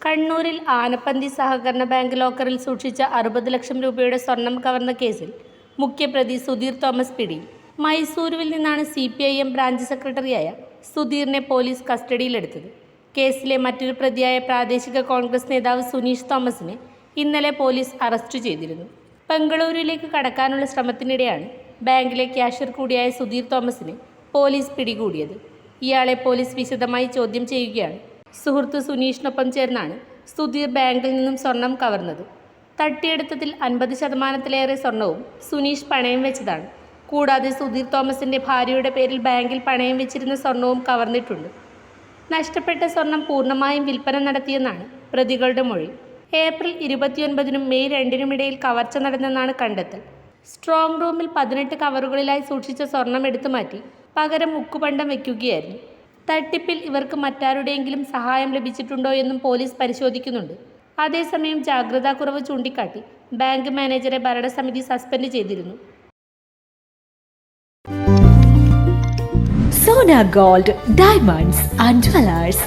കണ്ണൂരിൽ ആനപ്പന്തി സഹകരണ ബാങ്ക് ലോക്കറിൽ സൂക്ഷിച്ച അറുപത് ലക്ഷം രൂപയുടെ സ്വർണം കവർന്ന കേസിൽ മുഖ്യപ്രതി സുധീർ തോമസ് പിടി മൈസൂരുവിൽ നിന്നാണ് C P I M branch സെക്രട്ടറിയായ സുധീറിനെ പോലീസ് കസ്റ്റഡിയിലെടുത്തത്. കേസിലെ മറ്റൊരു പ്രതിയായ പ്രാദേശിക കോൺഗ്രസ് നേതാവ് സുനീഷ് തോമസിനെ ഇന്നലെ പോലീസ് അറസ്റ്റ് ചെയ്തിരുന്നു. ബംഗളൂരുവിലേക്ക് കടക്കാനുള്ള ശ്രമത്തിനിടെയാണ് ബാങ്കിലെ ക്യാഷ്യർ കൂടിയായ സുധീർ തോമസിനെ പോലീസ് പിടികൂടിയത്. ഇയാളെ പോലീസ് വിശദമായി ചോദ്യം ചെയ്യുകയാണ്. സുഹൃത്ത് സുനീഷിനൊപ്പം ചേർന്നാണ് സുധീർ ബാങ്കിൽ നിന്നും സ്വർണം കവർന്നത്. തട്ടിയെടുത്തതിൽ അൻപത് ശതമാനത്തിലേറെ സ്വർണവും സുനീഷ് പണയം വെച്ചതാണ്. കൂടാതെ സുധീർ തോമസിന്റെ ഭാര്യയുടെ പേരിൽ ബാങ്കിൽ പണയം വെച്ചിരുന്ന സ്വർണവും കവർന്നിട്ടുണ്ട്. നഷ്ടപ്പെട്ട സ്വർണം പൂർണമായും വിൽപ്പന നടത്തിയെന്നാണ് പ്രതികളുടെ മൊഴി. ഏപ്രിൽ ഇരുപത്തിയൊൻപതിനും മെയ് രണ്ടിനും ഇടയിൽ കവർച്ച നടന്നെന്നാണ് കണ്ടെത്തൽ. സ്ട്രോങ് റൂമിൽ പതിനെട്ട് കവറുകളിലായി സൂക്ഷിച്ച സ്വർണം എടുത്തു മാറ്റി പകരം മുക്കുപണ്ടം വയ്ക്കുകയായിരുന്നു തട്ടിപ്പിൽ ഇവർക്ക് മറ്റാരുടെയെങ്കിലും സഹായം ലഭിച്ചിട്ടുണ്ടോ എന്നും പോലീസ് പരിശോധിക്കുന്നുണ്ട്. അതേസമയം ജാഗ്രതാക്കുറവ് ചൂണ്ടിക്കാട്ടി ബാങ്ക് മാനേജറെ ഭരണസമിതി സസ്പെൻഡ് ചെയ്തിരുന്നു. Sona gold diamonds and jewellers.